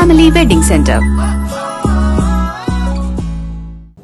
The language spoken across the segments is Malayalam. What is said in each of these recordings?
ഫാമിലി വെഡിംഗ് സെന്റർ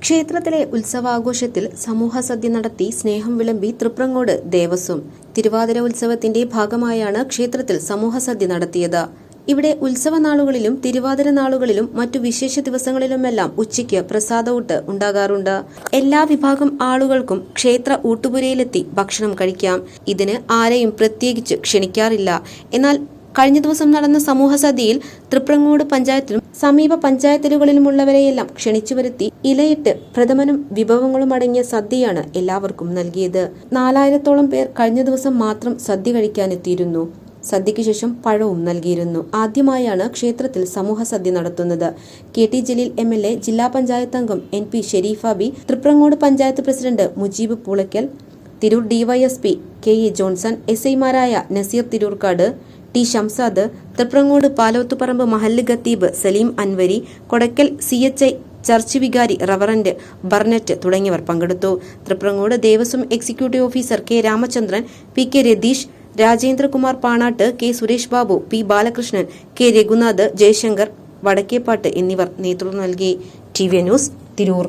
ക്ഷേത്രത്തിലെ ഉത്സവാഘോഷത്തിൽ സമൂഹ സദ്യ നടത്തി സ്നേഹം വിളമ്പി തൃപ്രങ്ങോട് ദേവസ്വം. തിരുവാതിര ഉത്സവത്തിന്റെ ഭാഗമായാണ് ക്ഷേത്രത്തിൽ സമൂഹ സദ്യ നടത്തിയത്. ഇവിടെ ഉത്സവ നാളുകളിലും തിരുവാതിര നാളുകളിലും മറ്റു വിശേഷ ദിവസങ്ങളിലുമെല്ലാം ഉച്ചയ്ക്ക് പ്രസാദഊട്ട് ഉണ്ടാകാറുണ്ട്. എല്ലാ വിഭാഗം ആളുകൾക്കും ക്ഷേത്ര ഊട്ടുപുരയിലെത്തി ഭക്ഷണം കഴിക്കാം. ഇതിന് ആരെയും പ്രത്യേകിച്ച് ക്ഷണിക്കാറില്ല. എന്നാൽ കഴിഞ്ഞ ദിവസം നടന്ന സമൂഹ സദ്യയിൽ തൃപ്രങ്ങോട് പഞ്ചായത്തിലും സമീപ പഞ്ചായത്തുകളിലുമുള്ളവരെയെല്ലാം ക്ഷണിച്ചു വരുത്തി ഇലയിട്ട് പ്രഥമനും വിഭവങ്ങളും അടങ്ങിയ സദ്യയാണ് എല്ലാവർക്കും നൽകിയത്. നാലായിരത്തോളം പേർ കഴിഞ്ഞ ദിവസം മാത്രം സദ്യ കഴിക്കാനെത്തിയിരുന്നു. സദ്യയ്ക്ക് ശേഷം പഴവും നൽകിയിരുന്നു. ആദ്യമായാണ് ക്ഷേത്രത്തിൽ സമൂഹ സദ്യ നടത്തുന്നത്. K T Jaleel M L A ജില്ലാ പഞ്ചായത്ത് അംഗം N P Sherifa B Triprangode panchayat president Mujeeb Poolakkal Tirur DYSP K A Johnson S ഐമാരായ നസീർ തിരൂർക്കാട് ടി ഷംസാദ് തൃപ്രങ്ങോട് പാലോത്തുപറമ്പ് മഹല്ല് ഖത്തീബ് Saleem Anwari Kodakkal C H I church വികാരി റവറന്റ് ബർണറ്റ് തുടങ്ങിയവർ പങ്കെടുത്തു. Triprangode Devaswom executive officer K Ramachandran P K Ratheesh Rajendrakumar Panattu K Suresh Babu P Balakrishnan K Raghunath Jayashankar Vadakkeppattu എന്നിവർ നേതൃത്വം നൽകി. T V news Tirur.